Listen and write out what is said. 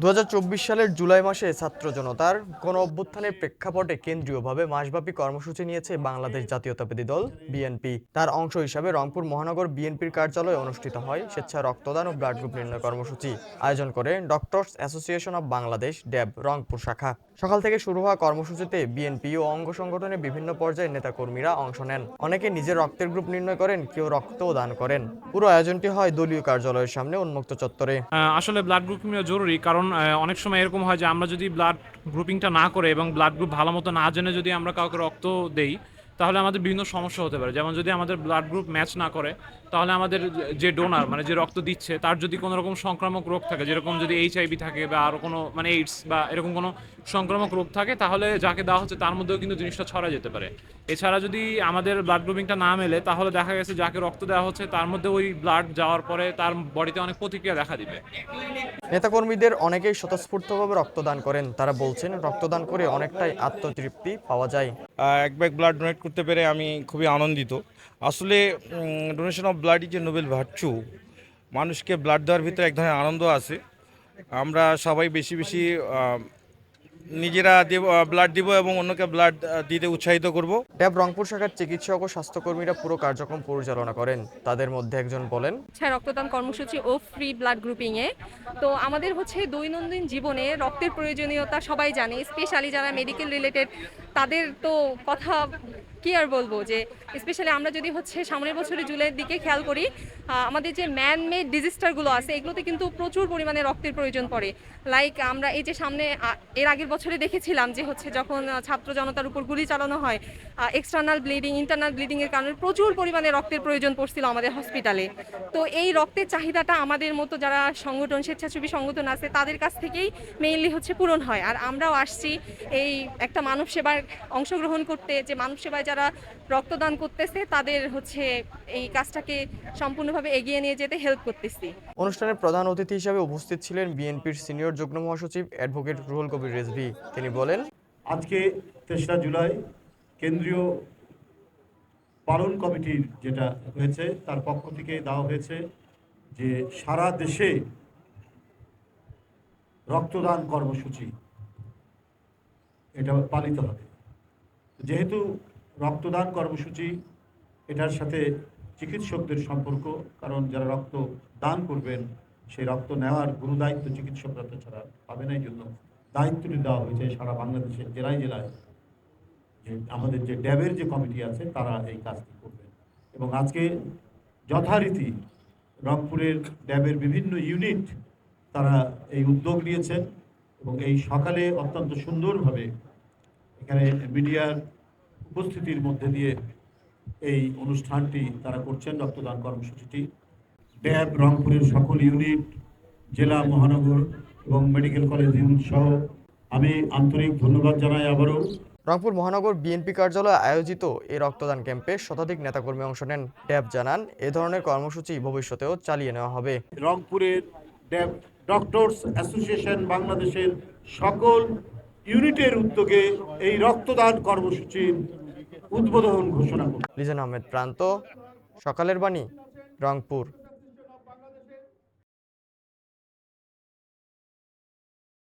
দু হাজার চব্বিশ সালের জুলাই মাসে ছাত্র জনতার গণ অভ্যুত্থানের প্রেক্ষাপটে কেন্দ্রীয়ভাবে মাসব্যাপী কর্মসূচি নিয়েছে বাংলাদেশ জাতীয়তাবাদী দল, বিএনপি। তার অংশ হিসাবে রংপুর মহানগর বিএনপির কার্যালয়ে অনুষ্ঠিত হয় স্বেচ্ছা রক্তদান ও ব্লাড গ্রুপ নির্ণয় কর্মসূচি। আয়োজন করে doctors association of Bangladesh DAB Rangpur শাখা। সকাল থেকে শুরু হওয়া কর্মসূচিতে বিএনপি ও অঙ্গ সংগঠনের বিভিন্ন পর্যায়ের নেতাকর্মীরা অংশ নেন। অনেকে নিজের রক্তের গ্রুপ নির্ণয় করেন, কেউ রক্তও দান করেন। পুরো আয়োজনটি হয় দলীয় কার্যালয়ের সামনে উন্মুক্ত চত্বরে। আসলে ব্লাড গ্রুপিংটা জরুরি, কারণ আহ, অনেক সময় এরকম হয় যে আমরা যদি ব্লাড গ্রুপিংটা না করে এবং ব্লাড গ্রুপ ভালো মতো না জেনে যদি আমরা কাউকে রক্ত দেই তাহলে আমাদের বিভিন্ন সমস্যা হতে পারে। যেমন যদি আমাদের ব্লাড গ্রুপ ম্যাচ না করে তাহলে আমাদের যে ডোনার মানে যে রক্ত দিচ্ছে তার যদি কোনো রকম সংক্রামক রোগ থাকে যেরকম যদি এইচআইভি থাকে বা আরও কোনো মানে এইডস বা এরকম কোনো সংক্রামক রোগ থাকে তাহলে যাকে দেওয়া হচ্ছে তার মধ্যেও কিন্তু জিনিসটা ছড়া যেতে পারে। এছাড়া যদি আমাদের ব্লাড গ্রুপিংটা না মেলে তাহলে দেখা গেছে যাকে রক্ত দেওয়া হচ্ছে তার মধ্যে ওই ব্লাড যাওয়ার পরে তার বডিতে অনেক প্রতিক্রিয়া দেখা দিবে। নেতাকর্মীদের অনেকেই স্বতঃস্ফূর্তভাবে রক্তদান করেন। তারা বলছেন রক্তদান করে অনেকটাই আত্মতৃপ্তি পাওয়া যায়। এক ব্যাগ ব্লাড ডোনেট করতে পেরে আমি খুবই আনন্দিত। আসলে donation of blood is a noble virtue মানুষকে ব্লাড দেওয়ার ভিতরে এক ধরনের আনন্দ আছে। আমরা সবাই বেশি বেশি নিজেরা দেব ব্লাড দিব এবং অন্যকে ব্লাড দিতে উৎসাহিত করব। ট্যাব রংপুর শাখার চিকিৎসক ও স্বাস্থ্যকর্মীরা পুরো কার্যক্রম পরিচালনা করেন। তাদের মধ্যে একজন বলেন হচ্ছে রক্তদান কর্মসূচি ও ফ্রি ব্লাড গ্রুপিংয়ে তো আমাদের হচ্ছে দৈনন্দিন জীবনে রক্তের প্রয়োজনীয়তা সবাই জানে স্পেশালি যারা মেডিকেল রিলেটেড তাদের তো কথা কি আর বলব যে স্পেশালি আমরা যদি হচ্ছে সামনের বছরে জুলাইয়ের দিকে খেয়াল করি আমাদের যে ম্যান মেড ডিজিস্টারগুলো আছে, এগুলোতে কিন্তু প্রচুর পরিমাণে রক্তের প্রয়োজন পড়ে। লাইক আমরা এই যে সামনে এর আগের বছরে দেখেছিলাম যে হচ্ছে যখন ছাত্র জনতার উপর গুলি চালানো হয় এক্সটার্নাল ব্লিডিং ইন্টারনাল ব্লিডিংয়ের কারণে প্রচুর পরিমাণে রক্তের প্রয়োজন পড়ছিল আমাদের হসপিটালে তো এই রক্তের চাহিদাটা আমাদের মতো যারা সংগঠন, স্বেচ্ছাসেবী সংগঠন আছে, তাদের কাছ থেকেই মেইনলি হচ্ছে পূরণ হয়। আর আমরাও আসছি এই একটা মানব সেবার অংশগ্রহণ করতে, যে মানব সেবায় যারা রক্তদান করতেছে তাদের হচ্ছে এই কাজটাকে সম্পূর্ণভাবে এগিয়ে নিয়ে যেতে হেল্প করতেছি। অনুষ্ঠানের প্রধান অতিথি হিসেবে উপস্থিত ছিলেন বিএনপির সিনিয়র যুগ্ম মহাসচিব অ্যাডভোকেট রুহুল কবির রেজভি। তিনি বলেন আজকে তেসরা জুলাই কেন্দ্রীয় পালন কমিটির যেটা হয়েছে তার পক্ষ থেকে দেওয়া হয়েছে যে সারা দেশে রক্তদান কর্মসূচি এটা পালিত হবে। যেহেতু রক্তদান কর্মসূচি, এটার সাথে চিকিৎসকদের সম্পর্ক, কারণ যারা রক্ত দান করবেন, সেই রক্ত নেওয়ার গুরু দায়িত্ব চিকিৎসকরা তো ছাড়া পাবে না, এই জন্য দায়িত্বটি দেওয়া হয়েছে সারা বাংলাদেশের জেলায় জেলায়। যে আমাদের যে ড্যাবের যে কমিটি আছে, তারা এই কাজটি করবেন। এবং আজকে যথারীতি রংপুরের ড্যাবের বিভিন্ন ইউনিট তারা এই উদ্যোগ নিয়েছেন এবং এই সকালে অত্যন্ত সুন্দরভাবে এখানে মিডিয়ার উপস্থিতির মধ্যে দিয়ে এই অনুষ্ঠানটি তারা করছেন রক্তদান কর্মসূচিটি। ড্যাব রংপুরের সকল ইউনিট জেলা মহানগর এবং মেডিকেল কলেজ ইউনিট সহ আমি আন্তরিক ধন্যবাদ জানাই আবারও। রংপুর মহানগর বিএনপি কার্যালয়ে আয়োজিত এই রক্তদান ক্যাম্পে শতাধিক নেতাকর্মী অংশ নেন। ট্যাব জানান এ ধরনের কর্মসূচি ভবিষ্যতেও চালিয়ে নেওয়া হবে। রংপুরের ড্যাব ডক্টরস অ্যাসোসিয়েশন বাংলাদেশের সকল ইউনিটের উদ্যোগে এই রক্তদান কর্মসূচির উদ্বোধন ঘোষণা করল। লিজন আহমেদ প্রান্ত সকালের বাণী রংপুর।